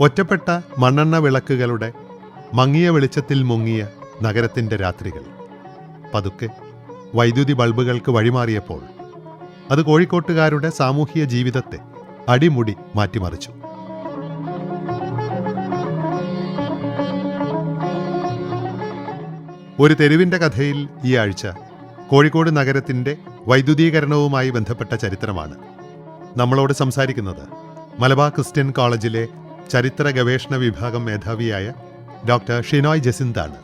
ഒറ്റപ്പെട്ട മണ്ണെണ്ണ വിളക്കുകളുടെ മങ്ങിയ വെളിച്ചത്തിൽ മുങ്ങിയ നഗരത്തിന്റെ രാത്രികൾ. പതുക്കെ വൈദ്യുതി ബൾബുകൾക്ക് വഴിമാറിയപ്പോൾ അത് കോഴിക്കോട്ടുകാരുടെ സാമൂഹിക ജീവിതത്തെ അടിമുടി മാറ്റിമറിച്ചു. ഒരു തെരുവിന്റെ കഥയിൽ ഈ ആഴ്ച കോഴിക്കോട് നഗരത്തിന്റെ വൈദ്യുതീകരണവുമായി ബന്ധപ്പെട്ട ചരിത്രമാണ്. നമ്മളോട് സംസാരിക്കുന്നത് മലബാർ ക്രിസ്ത്യൻ കോളേജിലെ ചരിത്ര ഗവേഷണ വിഭാഗം മേധാവിയായ ഡോക്ടർ ഷിനോയ് ജസിന്താണ്.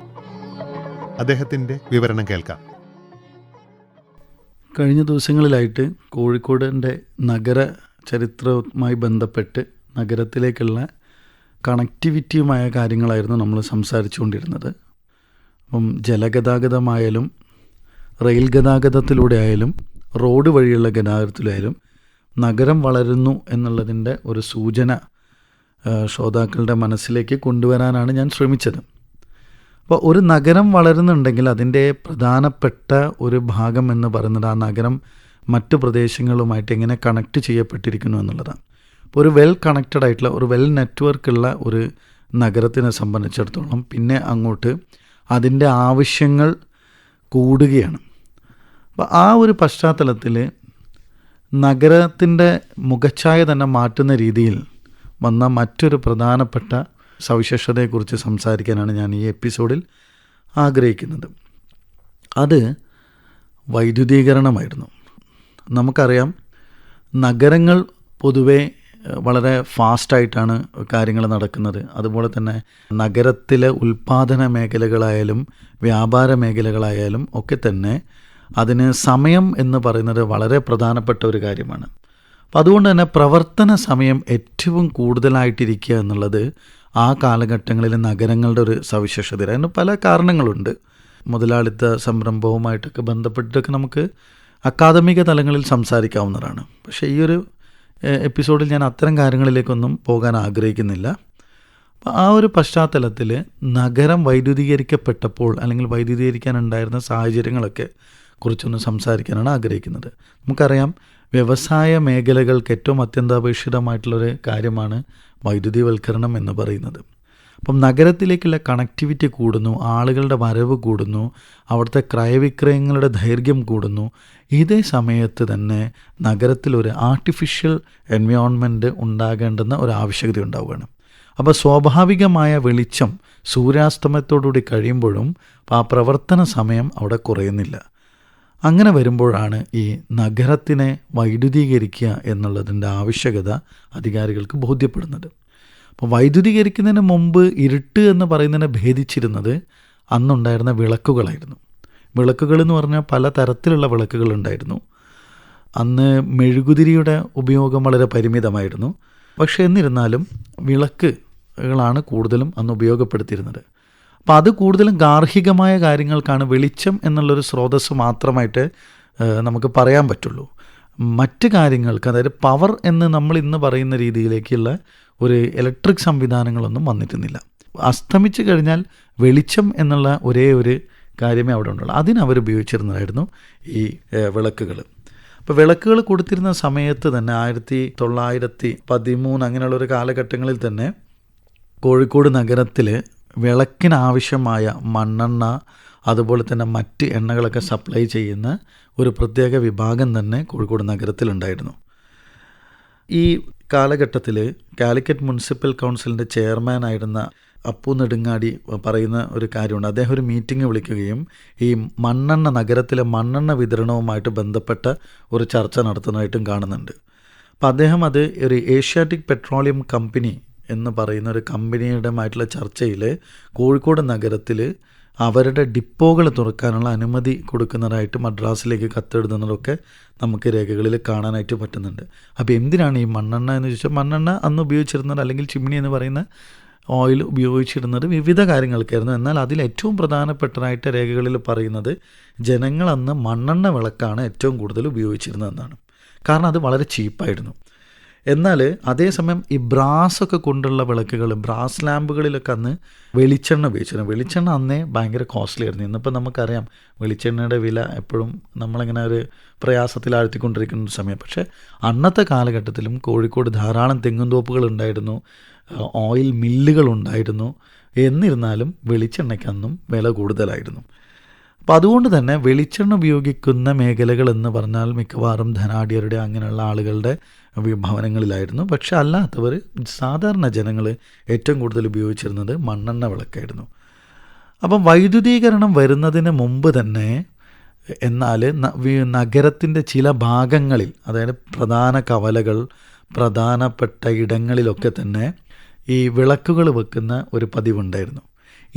അദ്ദേഹത്തിന്റെ വിവരണം കേൾക്കാം. കഴിഞ്ഞ ദിവസങ്ങളിലായിട്ട് കോഴിക്കോടിന്റെ നഗര ചരിത്രവുമായി ബന്ധപ്പെട്ട് നഗരത്തിലേക്കുള്ള കണക്ടിവിറ്റിയുമായ കാര്യങ്ങളായിരുന്നു നമ്മൾ സംസാരിച്ചുകൊണ്ടിരുന്നത്. അപ്പം ജലഗതാഗതമായാലും റെയിൽ ഗതാഗതത്തിലൂടെ ആയാലും റോഡ് വഴിയുള്ള ഗതാഗതത്തിലായാലും നഗരം വളരുന്നു എന്നുള്ളതിന്റെ ഒരു സൂചന ശ്രോതാക്കളുടെ മനസ്സിലേക്ക് കൊണ്ടുവരാനാണ് ഞാൻ ശ്രമിച്ചത്. അപ്പോൾ ഒരു നഗരം വളരുന്നുണ്ടെങ്കിൽ അതിന്റെ പ്രധാനപ്പെട്ട ഒരു ഭാഗം എന്ന് പറയുന്നത് ആ നഗരം മറ്റു പ്രദേശങ്ങളുമായിട്ട് എങ്ങനെ കണക്ട് ചെയ്യപ്പെട്ടിരിക്കുന്നു എന്നുള്ളതാണ്. അപ്പോൾ ഒരു വെൽ കണക്റ്റഡ് ആയിട്ടുള്ള ഒരു വെൽ നെറ്റ്വർക്ക് ഉള്ള ഒരു നഗരത്തിനെ സംബന്ധിച്ചിടത്തോളം പിന്നെ അങ്ങോട്ട് അതിന്റെ ആവശ്യങ്ങൾ കൂടുകയാണ്. അപ്പോൾ ആ ഒരു പശ്ചാത്തലത്തിൽ നഗരത്തിന്റെ മുഖച്ഛായ തന്നെ മാറ്റുന്ന രീതിയിൽ വന്ന മറ്റൊരു പ്രധാനപ്പെട്ട സവിശേഷതയെക്കുറിച്ച് സംസാരിക്കാനാണ് ഞാൻ ഈ എപ്പിസോഡിൽ ആഗ്രഹിക്കുന്നത്. അത് വൈദ്യുതീകരണമായിരുന്നു. നമുക്കറിയാം നഗരങ്ങൾ പൊതുവെ വളരെ ഫാസ്റ്റായിട്ടാണ് കാര്യങ്ങൾ നടക്കുന്നത്. അതുപോലെ തന്നെ നഗരത്തിലെ ഉൽപ്പാദന മേഖലകളായാലും വ്യാപാര മേഖലകളായാലും ഒക്കെ തന്നെ അതിന് സമയം എന്ന് പറയുന്നത് വളരെ പ്രധാനപ്പെട്ട ഒരു കാര്യമാണ്. അപ്പം അതുകൊണ്ട് തന്നെ പ്രവർത്തന സമയം ഏറ്റവും കൂടുതലായിട്ടിരിക്കുക എന്നുള്ളത് ആ കാലഘട്ടങ്ങളിൽ നഗരങ്ങളുടെ ഒരു സവിശേഷത അതിന് പല കാരണങ്ങളുണ്ട്. മുതലാളിത്ത സംരംഭവുമായിട്ടൊക്കെ ബന്ധപ്പെട്ടിട്ടൊക്കെ നമുക്ക് അക്കാദമിക തലങ്ങളിൽ സംസാരിക്കാവുന്നതാണ്. പക്ഷേ ഈ ഒരു എപ്പിസോഡിൽ ഞാൻ അത്തരം കാര്യങ്ങളിലേക്കൊന്നും പോകാൻ ആഗ്രഹിക്കുന്നില്ല. ആ ഒരു പശ്ചാത്തലത്തിൽ നഗരം വൈദ്യുതീകരിക്കപ്പെട്ടപ്പോൾ അല്ലെങ്കിൽ വൈദ്യുതീകരിക്കാനുണ്ടായിരുന്ന സാഹചര്യങ്ങളൊക്കെ കുറിച്ചൊന്ന് സംസാരിക്കാനാണ് ആഗ്രഹിക്കുന്നത്. നമുക്കറിയാം വ്യവസായ മേഖലകൾക്ക് ഏറ്റവും അത്യന്താപേക്ഷിതമായിട്ടുള്ളൊരു കാര്യമാണ് വൈദ്യുതിവൽക്കരണം എന്ന് പറയുന്നത്. അപ്പം നഗരത്തിലേക്കുള്ള കണക്ടിവിറ്റി കൂടുന്നു ആളുകളുടെ വരവ് കൂടുന്നു അവിടുത്തെ ക്രയവിക്രയങ്ങളുടെ ദൈർഘ്യം കൂടുന്നു. ഇതേ സമയത്ത് തന്നെ നഗരത്തിലൊരു ആർട്ടിഫിഷ്യൽ എൻവയോൺമെന്റ് ഉണ്ടാകേണ്ടുന്ന ഒരു ആവശ്യകത ഉണ്ടാവുകയാണ്. അപ്പോൾ സ്വാഭാവികമായ വെളിച്ചം സൂര്യാസ്തമയത്തോടുകൂടി കഴിയുമ്പോഴും ആ പ്രവർത്തന സമയം അവിടെ കുറയുന്നില്ല. അങ്ങനെ വരുമ്പോഴാണ് ഈ നഗരത്തിനെ വൈദ്യുതീകരിക്കുക എന്നുള്ളതിന്റെ ആവശ്യകത അധികാരികൾക്ക് ബോധ്യപ്പെടുന്നത്. അപ്പോൾ വൈദ്യുതീകരിക്കുന്നതിന് മുമ്പ് ഇരുട്ട് എന്ന് പറയുന്നതിനെ ഭേദിച്ചിരുന്നത് അന്നുണ്ടായിരുന്ന വിളക്കുകളായിരുന്നു. വിളക്കുകൾ എന്ന് പറഞ്ഞാൽ പല തരത്തിലുള്ള വിളക്കുകളുണ്ടായിരുന്നു അന്ന് മെഴുകുതിരിയുടെ ഉപയോഗം വളരെ പരിമിതമായിരുന്നു. പക്ഷേ എന്നിരുന്നാലും വിളക്കുകളാണ് കൂടുതലും അന്ന് ഉപയോഗപ്പെടുത്തിയിരുന്നത്. അപ്പോൾ അത് കൂടുതലും ഗാർഹികമായ കാര്യങ്ങൾക്കാണ് വെളിച്ചം എന്നുള്ളൊരു സ്രോതസ്സ് മാത്രമായിട്ട് നമുക്ക് പറയാൻ പറ്റുള്ളൂ. മറ്റ് കാര്യങ്ങൾക്ക് അതായത് പവർ എന്ന് നമ്മൾ ഇന്ന് പറയുന്ന രീതിയിലേക്കുള്ള ഒരു ഇലക്ട്രിക് സംവിധാനങ്ങളൊന്നും വന്നിട്ടുന്നില്ല അസ്തമിച്ചു കഴിഞ്ഞാൽ വെളിച്ചം എന്നുള്ള ഒരേ ഒരു കാര്യമേ അവിടെ ഉണ്ടുള്ളൂ അതിനവർ ഉപയോഗിച്ചിരുന്നതായിരുന്നു ഈ വിളക്കുകൾ അപ്പോൾ വിളക്കുകൾ കൊടുത്തിരുന്ന സമയത്ത് തന്നെ ആയിരത്തി തൊള്ളായിരത്തി പതിമൂന്ന് അങ്ങനെയുള്ള ഒരു കാലഘട്ടങ്ങളിൽ തന്നെ കോഴിക്കോട് നഗരത്തിൽ വിളക്കിനാവശ്യമായ മണ്ണെണ്ണ അതുപോലെ തന്നെ മറ്റ് എണ്ണകളൊക്കെ സപ്ലൈ ചെയ്യുന്ന ഒരു പ്രത്യേക വിഭാഗം തന്നെ കോഴിക്കോട് നഗരത്തിലുണ്ടായിരുന്നു. ഈ കാലഘട്ടത്തിൽ കാലിക്കറ്റ് മുനിസിപ്പൽ കൗൺസിലിന്റെ ചെയർമാനായിരുന്ന അപ്പു നെടുങ്ങാടി പറയുന്ന ഒരു കാര്യമുണ്ട്. അദ്ദേഹം ഒരു മീറ്റിംഗ് വിളിക്കുകയും ഈ മണ്ണെണ്ണ നഗരത്തിലെ മണ്ണെണ്ണ വിതരണവുമായിട്ട് ബന്ധപ്പെട്ട ഒരു ചർച്ച നടത്തുന്നതായിട്ടും കാണുന്നുണ്ട്. അപ്പോൾ അദ്ദേഹം അത് ഒരു ഏഷ്യാറ്റിക് പെട്രോളിയം കമ്പനി എന്ന് പറയുന്ന ഒരു കമ്പനിയുടെമായിട്ടുള്ള ചർച്ചയിൽ കോഴിക്കോട് നഗരത്തിൽ അവരുടെ ഡിപ്പോകൾ തുറക്കാനുള്ള അനുമതി കൊടുക്കുന്നതായിട്ട് മദ്രാസിലേക്ക് കത്തെഴുതുന്നതൊക്കെ നമുക്ക് രേഖകളിൽ കാണാനായിട്ട് പറ്റുന്നുണ്ട്. അപ്പോൾ എന്തിനാണ് ഈ മണ്ണെണ്ണ എന്ന് ചോദിച്ചാൽ മണ്ണെണ്ണ അന്ന് ഉപയോഗിച്ചിരുന്നത് അല്ലെങ്കിൽ ചിമ്മിണി എന്ന് പറയുന്ന ഓയിൽ ഉപയോഗിച്ചിരുന്നത് വിവിധ കാര്യങ്ങൾക്കായിരുന്നു. എന്നാൽ അതിൽ ഏറ്റവും പ്രധാനപ്പെട്ടതായിട്ട് രേഖകളിൽ പറയുന്നത് ജനങ്ങൾ അന്ന് മണ്ണെണ്ണ വിളക്കാണ് ഏറ്റവും കൂടുതൽ ഉപയോഗിച്ചിരുന്നതെന്നാണ് കാരണം അത് വളരെ ചീപ്പായിരുന്നു. എന്നാൽ അതേസമയം ഈ ബ്രാസൊക്കെ കൊണ്ടുള്ള വിളക്കുകൾ ബ്രാസ് ലാമ്പുകളിലൊക്കെ അന്ന് വെളിച്ചെണ്ണ ഉപയോഗിച്ചിരുന്നു. വെളിച്ചെണ്ണ അന്നേ ഭയങ്കര കോസ്റ്റ്ലി ആയിരുന്നു. ഇന്നിപ്പോൾ നമുക്കറിയാം വെളിച്ചെണ്ണയുടെ വില എപ്പോഴും നമ്മളിങ്ങനെ ഒരു പ്രയാസത്തിലാഴ്ത്തിക്കൊണ്ടിരിക്കുന്ന ഒരു സമയം. പക്ഷേ അന്നത്തെ കാലഘട്ടത്തിലും കോഴിക്കോട് ധാരാളം തെങ്ങുംതോപ്പുകൾ ഉണ്ടായിരുന്നു ഓയിൽ മില്ലുകൾ ഉണ്ടായിരുന്നു. എന്നിരുന്നാലും വെളിച്ചെണ്ണയ്ക്കന്നും വില കൂടുതലായിരുന്നു. അപ്പം അതുകൊണ്ട് തന്നെ വെളിച്ചെണ്ണ ഉപയോഗിക്കുന്ന മേഖലകൾ എന്ന് പറഞ്ഞാൽ മിക്കവാറും ധനാഢ്യരുടെ അങ്ങനെയുള്ള ആളുകളുടെ ഭവനങ്ങളിലായിരുന്നു പക്ഷെ അല്ലാത്തവർ സാധാരണ ജനങ്ങൾ ഏറ്റവും കൂടുതൽ ഉപയോഗിച്ചിരുന്നത് മണ്ണെണ്ണ വിളക്കായിരുന്നു. അപ്പം വൈദ്യുതീകരണം വരുന്നതിന് മുമ്പ് തന്നെ എന്നാൽ നഗരത്തിന്റെ ചില ഭാഗങ്ങളിൽ അതായത് പ്രധാന കവലകൾ പ്രധാനപ്പെട്ട ഇടങ്ങളിലൊക്കെ തന്നെ ഈ വിളക്കുകൾ വെക്കുന്ന ഒരു പതിവുണ്ടായിരുന്നു.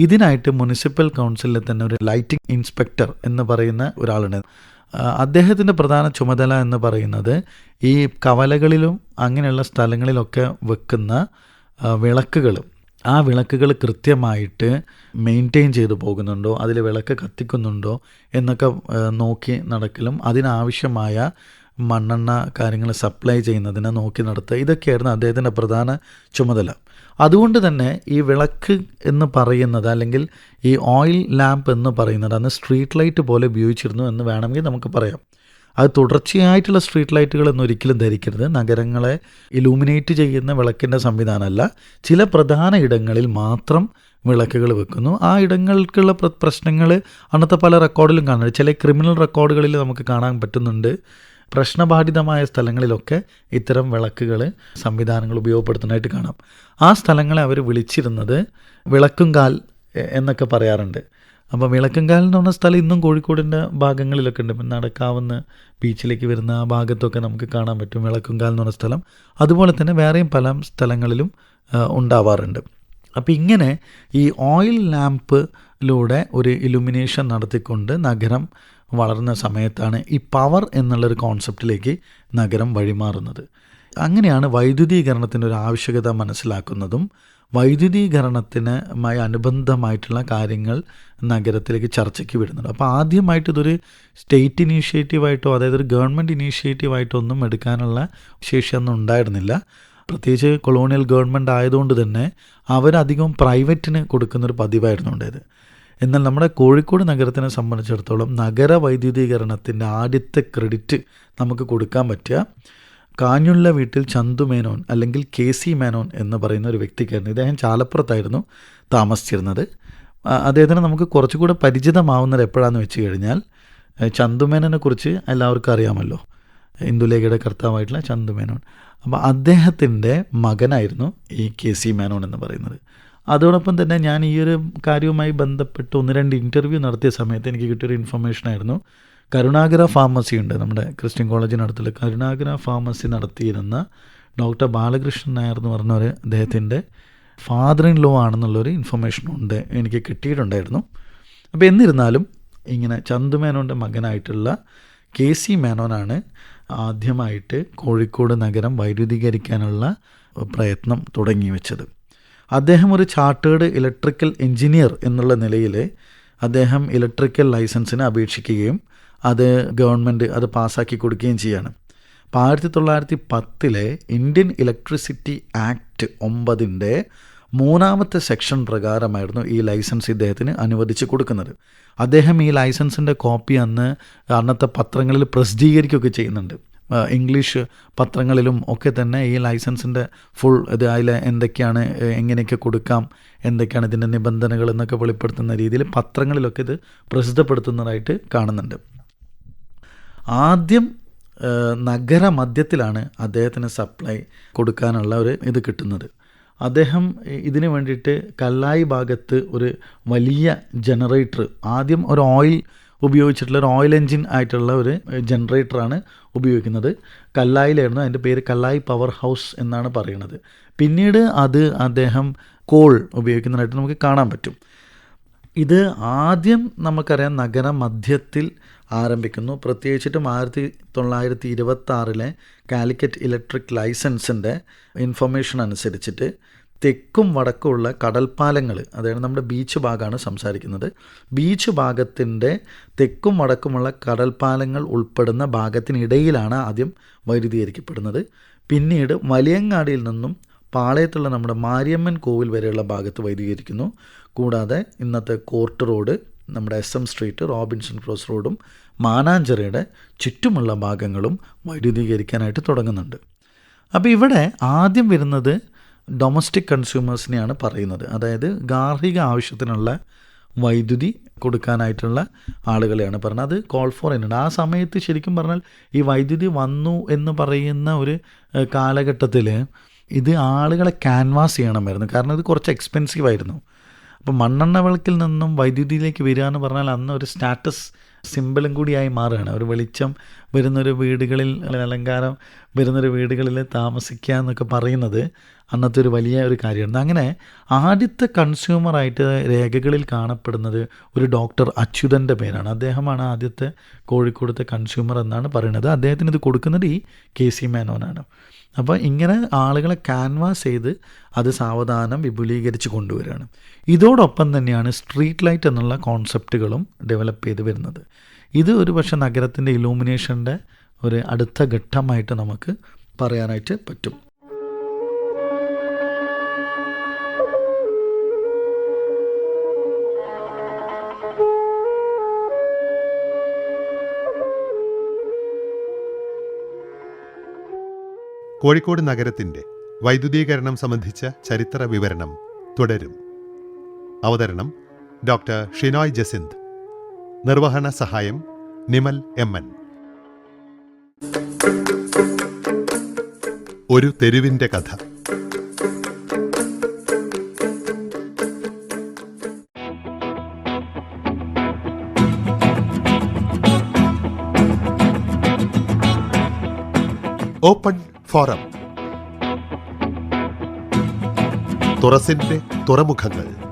ഇതിനായിട്ട് മുനിസിപ്പൽ കൗൺസിലിൽ തന്നെ ഒരു ലൈറ്റിംഗ് ഇൻസ്പെക്ടർ എന്ന് പറയുന്ന ഒരാളുണ്ട്. അദ്ദേഹത്തിന്റെ പ്രധാന ചുമതല എന്ന് പറയുന്നത് ഈ കവലകളിലും അങ്ങനെയുള്ള സ്ഥലങ്ങളിലൊക്കെ വെക്കുന്ന വിളക്കുകൾ ആ വിളക്കുകൾ കൃത്യമായിട്ട് മെയിന്റെയിൻ ചെയ്തു പോകുന്നുണ്ടോ അതിൽ വിളക്ക് കത്തിക്കുന്നുണ്ടോ എന്നൊക്കെ നോക്കി നടക്കലും അതിനാവശ്യമായ മണ്ണെണ്ണ കാര്യങ്ങൾ സപ്ലൈ ചെയ്യുന്നതിനെ നോക്കി നടത്തുക. ഇതൊക്കെയായിരുന്നു അദ്ദേഹത്തിന്റെ പ്രധാന ചുമതല. അതുകൊണ്ട് തന്നെ ഈ വിളക്ക് എന്ന് പറയുന്നത് അല്ലെങ്കിൽ ഈ ഓയിൽ ലാമ്പ് എന്ന് പറയുന്നത് അന്ന് സ്ട്രീറ്റ് ലൈറ്റ് പോലെ ഉപയോഗിച്ചിരുന്നു എന്ന് വേണമെങ്കിൽ നമുക്ക് പറയാം. അത് തുടർച്ചയായിട്ടുള്ള സ്ട്രീറ്റ് ലൈറ്റുകൾ എന്ന് ഒരിക്കലും ധരിക്കരുത്. നഗരങ്ങളെ ഇലൂമിനേറ്റ് ചെയ്യുന്ന വിളക്കിന്റെ സംവിധാനമല്ല. ചില പ്രധാന ഇടങ്ങളിൽ മാത്രം വിളക്കുകൾ വെക്കുന്നു. ആ ഇടങ്ങൾക്കുള്ള പ്രശ്നങ്ങൾ അന്നത്തെ പല റെക്കോർഡിലും കാണുന്നുണ്ട്. ചില ക്രിമിനൽ റെക്കോർഡുകളിൽ നമുക്ക് കാണാൻ പറ്റുന്നുണ്ട്. പ്രശ്നബാധിതമായ സ്ഥലങ്ങളിലൊക്കെ ഇത്തരം വിളക്കുകൾ സംവിധാനങ്ങൾ ഉപയോഗപ്പെടുത്തുന്നതായിട്ട് കാണാം. ആ സ്ഥലങ്ങളെ അവർ വിളിച്ചിരുന്നത് വിളക്കുംകാൽ എന്നൊക്കെ പറയാറുണ്ട്. അപ്പോൾ വിളക്കുംകാൽ എന്ന് പറഞ്ഞ സ്ഥലം ഇന്നും കോഴിക്കോടിന്റെ ഭാഗങ്ങളിലൊക്കെ ഉണ്ട്. നടക്കാവുന്ന ബീച്ചിലേക്ക് വരുന്ന ആ ഭാഗത്തൊക്കെ നമുക്ക് കാണാൻ പറ്റും വിളക്കുംകാൽ എന്ന് പറഞ്ഞ സ്ഥലം. അതുപോലെ തന്നെ വേറെയും പല സ്ഥലങ്ങളിലും ഉണ്ടാവാറുണ്ട്. അപ്പോൾ ഇങ്ങനെ ഈ ഓയിൽ ലാമ്പിലൂടെ ഒരു ഇലുമിനേഷൻ നടത്തിക്കൊണ്ട് നഗരം വളർന്ന സമയത്താണ് ഈ പവർ എന്നുള്ളൊരു കോൺസെപ്റ്റിലേക്ക് നഗരം വഴിമാറുന്നത്. അങ്ങനെയാണ് വൈദ്യുതീകരണത്തിന്റെ ഒരു ആവശ്യകത മനസ്സിലാക്കുന്നതും വൈദ്യുതീകരണത്തിനുമായി അനുബന്ധമായിട്ടുള്ള കാര്യങ്ങൾ നഗരത്തിലേക്ക് ചർച്ചയ്ക്ക് വിടുന്നത് അപ്പോൾ ആദ്യമായിട്ട് ഇതൊരു സ്റ്റേറ്റ് ഇനീഷ്യേറ്റീവായിട്ടോ അതായത് ഒരു ഗവൺമെന്റ് ഇനീഷ്യേറ്റീവായിട്ടോ ഒന്നും എടുക്കാനുള്ള ശേഷിയൊന്നും ഉണ്ടായിരുന്നില്ല. പ്രത്യേകിച്ച് കൊളോണിയൽ ഗവൺമെന്റ് ആയതുകൊണ്ട് തന്നെ അവരധികം പ്രൈവറ്റിന് കൊടുക്കുന്നൊരു പതിവായിരുന്നു ഉണ്ടായത്. എന്നാൽ നമ്മുടെ കോഴിക്കോട് നഗരത്തിനെ സംബന്ധിച്ചിടത്തോളം നഗര വൈദ്യുതീകരണത്തിന്റെ ആദ്യത്തെ ക്രെഡിറ്റ് നമുക്ക് കൊടുക്കാൻ പറ്റുക കാഞ്ഞുള്ള വീട്ടിൽ ചന്തു മേനോൻ അല്ലെങ്കിൽ കെ സി മേനോൻ എന്ന് പറയുന്ന ഒരു വ്യക്തിക്കായിരുന്നു. ഇദ്ദേഹം ചാലപ്പുറത്തായിരുന്നു താമസിച്ചിരുന്നത്. അദ്ദേഹത്തിന് നമുക്ക് കുറച്ചുകൂടെ പരിചിതമാവുന്നത് എപ്പോഴാണെന്ന് വെച്ച് കഴിഞ്ഞാൽ ചന്തുമേനനെ കുറിച്ച് എല്ലാവർക്കും അറിയാമല്ലോ. ഇന്ദുലേഖയുടെ കർത്താവായിട്ടുള്ള ചന്തുമേനോൻ അപ്പോൾ അദ്ദേഹത്തിന്റെ മകനായിരുന്നു ഈ കെ സി മേനോൻ എന്ന് പറയുന്നത്. അതോടൊപ്പം തന്നെ ഞാൻ ഈ ഒരു കാര്യവുമായി ബന്ധപ്പെട്ട് ഒന്ന് രണ്ട് ഇന്റർവ്യൂ നടത്തിയ സമയത്ത് എനിക്ക് കിട്ടിയൊരു ഇൻഫർമേഷൻ ആയിരുന്നു. കരുണാകര ഫാർമസി ഉണ്ട് നമ്മുടെ ക്രിസ്ത്യൻ കോളേജിനടുത്തുള്ള കരുണാകര ഫാർമസി നടത്തിയിരുന്ന ഡോക്ടർ ബാലകൃഷ്ണൻ നായർ എന്ന് പറഞ്ഞൊരു അദ്ദേഹത്തിന്റെ ഫാദർ ഇൻ ലോ ആണെന്നുള്ളൊരു ഇൻഫർമേഷൻ ഉണ്ട് എനിക്ക് കിട്ടിയിട്ടുണ്ടായിരുന്നു. അപ്പോൾ എന്നിരുന്നാലും ഇങ്ങനെ ചന്തുമേനോന്റെ മകനായിട്ടുള്ള കെ സി മേനോനാണ് ആദ്യമായിട്ട് കോഴിക്കോട് നഗരം വൈദ്യുതീകരിക്കാനുള്ള പ്രയത്നം തുടങ്ങി വെച്ചത്. അദ്ദേഹം ഒരു ചാർട്ടേഡ് ഇലക്ട്രിക്കൽ എഞ്ചിനീയർ എന്നുള്ള നിലയിൽ അദ്ദേഹം ഇലക്ട്രിക്കൽ ലൈസൻസിന് അപേക്ഷിക്കുകയും അത് ഗവൺമെന്റ് അത് പാസ്സാക്കി കൊടുക്കുകയും ചെയ്യാണ്. അപ്പോൾ ആയിരത്തി തൊള്ളായിരത്തി പത്തിലെ ഇന്ത്യൻ ഇലക്ട്രിസിറ്റി ആക്ട് ഒമ്പതിന്റെ മൂന്നാമത്തെ സെക്ഷൻ പ്രകാരമായിരുന്നു ഈ ലൈസൻസ് ഇദ്ദേഹത്തിന് അനുവദിച്ച് കൊടുക്കുന്നത്. അദ്ദേഹം ഈ ലൈസൻസിന്റെ കോപ്പി അന്ന് അന്നത്തെ പത്രങ്ങളിൽ പ്രസിദ്ധീകരിക്കുകയൊക്കെ ചെയ്യുന്നുണ്ട്. ഇംഗ്ലീഷ് പത്രങ്ങളിലും ഒക്കെ തന്നെ ഈ ലൈസൻസിന്റെ ഫുൾ ഇത് അതിൽ എന്തൊക്കെയാണ് എങ്ങനെയൊക്കെ കൊടുക്കാം എന്തൊക്കെയാണ് ഇതിന്റെ നിബന്ധനകൾ എന്നൊക്കെ വെളിപ്പെടുത്തുന്ന രീതിയിൽ പത്രങ്ങളിലൊക്കെ ഇത് പ്രസിദ്ധപ്പെടുത്തുന്നതായിട്ട് കാണുന്നുണ്ട്. ആദ്യം നഗര മധ്യത്തിലാണ് അദ്ദേഹത്തിന് സപ്ലൈ കൊടുക്കാനുള്ള ഒരു ഇത് കിട്ടുന്നത്. അദ്ദേഹം ഇതിന് വേണ്ടിയിട്ട് കല്ലായി ഭാഗത്ത് ഒരു വലിയ ജനറേറ്റർ ആദ്യം ഒരു ഓയിൽ ഉപയോഗിച്ചിട്ടുള്ള ഒരു ഓയിൽ എൻജിൻ ആയിട്ടുള്ള ഒരു ജനറേറ്ററാണ് ഉപയോഗിക്കുന്നത്. കല്ലായിലായിരുന്നു. അതിന്റെ പേര് കല്ലായി പവർ ഹൗസ് എന്നാണ് പറയുന്നത്. പിന്നീട് അത് അദ്ദേഹം കോൾ ഉപയോഗിക്കുന്നതായിട്ട് നമുക്ക് കാണാൻ പറ്റും. ഇത് ആദ്യം നമുക്കറിയാം നഗര മധ്യത്തിൽ ആരംഭിക്കുന്നു. പ്രത്യേകിച്ചിട്ടും ആയിരത്തി തൊള്ളായിരത്തി ഇരുപത്തി ആറിലെ കാലിക്കറ്റ് ഇലക്ട്രിക് ലൈസൻസിന്റെ ഇൻഫർമേഷൻ അനുസരിച്ചിട്ട് തെക്കും വടക്കുമുള്ള കടൽപ്പാലങ്ങൾ അതായത് നമ്മുടെ ബീച്ച് ഭാഗമാണ് സംസാരിക്കുന്നത്. ബീച്ച് ഭാഗത്തിന്റെ തെക്കും വടക്കുമുള്ള കടൽപ്പാലങ്ങൾ ഉൾപ്പെടുന്ന ഭാഗത്തിനിടയിലാണ് ആദ്യം വൈദ്യുതീകരിക്കപ്പെടുന്നത്. പിന്നീട് വലിയങ്ങാടിയിൽ നിന്നും പാളയത്തുള്ള നമ്മുടെ മാരിയമ്മൻ കോവിൽ വരെയുള്ള ഭാഗത്ത് വൈദ്യുതീകരിക്കുന്നു. കൂടാതെ ഇന്നത്തെ കോർട്ട് റോഡ് നമ്മുടെ S M street Robinson cross റോഡും മാനാഞ്ചിറയുടെ ചുറ്റുമുള്ള ഭാഗങ്ങളും വൈദ്യുതീകരിക്കാനായിട്ട് തുടങ്ങുന്നുണ്ട്. അപ്പോൾ ഇവിടെ ആദ്യം വരുന്നത് ഡൊമസ്റ്റിക് കൺസ്യൂമേഴ്സിനെയാണ് പറയുന്നത്. അതായത് ഗാർഹിക ആവശ്യത്തിനുള്ള വൈദ്യുതി കൊടുക്കാനായിട്ടുള്ള ആളുകളെയാണ് പറഞ്ഞത്. അത് കോൾ ഫോർ എന്നുണ്ട്. ആ സമയത്ത് ശരിക്കും പറഞ്ഞാൽ ഈ വൈദ്യുതി വന്നു എന്ന് പറയുന്ന ഒരു കാലഘട്ടത്തിൽ ഇത് ആളുകളെ ക്യാൻവാസ് ചെയ്യണമായിരുന്നു. കാരണം ഇത് കുറച്ച് എക്സ്പെൻസീവ് ആയിരുന്നു. അപ്പോൾ മണ്ണെണ്ണ വിളക്കിൽ നിന്നും വൈദ്യുതിയിലേക്ക് വരിക എന്ന് പറഞ്ഞാൽ അന്ന് ഒരു സ്റ്റാറ്റസ് സിമ്പിളും കൂടിയായി മാറുകയാണ്. ഒരു വെളിച്ചം വരുന്നൊരു വീടുകളിൽ അലങ്കാരം വരുന്നൊരു വീടുകളിൽ താമസിക്കുക എന്നൊക്കെ പറയുന്നത് അന്നത്തെ ഒരു വലിയ ഒരു കാര്യമാണ് അങ്ങനെ ആദ്യത്തെ കൺസ്യൂമറായിട്ട് രേഖകളിൽ കാണപ്പെടുന്നത് ഒരു ഡോക്ടർ അച്യുതന്റെ പേരാണ്. അദ്ദേഹമാണ് ആദ്യത്തെ കോഴിക്കോടത്തെ കൺസ്യൂമർ എന്നാണ് പറയുന്നത്. അദ്ദേഹത്തിന് ഇത് കൊടുക്കുന്നത് ഈ കെ സി മേനോനാണ്. അപ്പോൾ ഇങ്ങനെ ആളുകളെ ക്യാൻവാസ് ചെയ്ത് അത് സാവധാനം വിപുലീകരിച്ച് കൊണ്ടുവരികയാണ്. ഇതോടൊപ്പം തന്നെയാണ് സ്ട്രീറ്റ് ലൈറ്റ് എന്നുള്ള കോൺസെപ്റ്റുകളും ഡെവലപ്പ് ചെയ്ത് വരുന്നത്. ഇത് ഒരു പക്ഷേ നഗരത്തിന്റെ ഇലൂമിനേഷന്റെ ഒരു അടുത്ത ഘട്ടമായിട്ട് നമുക്ക് പറയാനായിട്ട് പറ്റും. കോഴിക്കോട് നഗരത്തിന്റെ വൈദ്യുതീകരണം സംബന്ധിച്ച ചരിത്ര വിവരണം തുടരും. അവതരണം ഡോക്ടർ ഷിനോയ് ജസിന്ത്. നിർവഹണ സഹായം നിമൽ എം എൻ. ഒരു തെരുവിന്റെ കഥ. Open forum. തുറസിന്റെ തുറമുഖങ്ങൾ.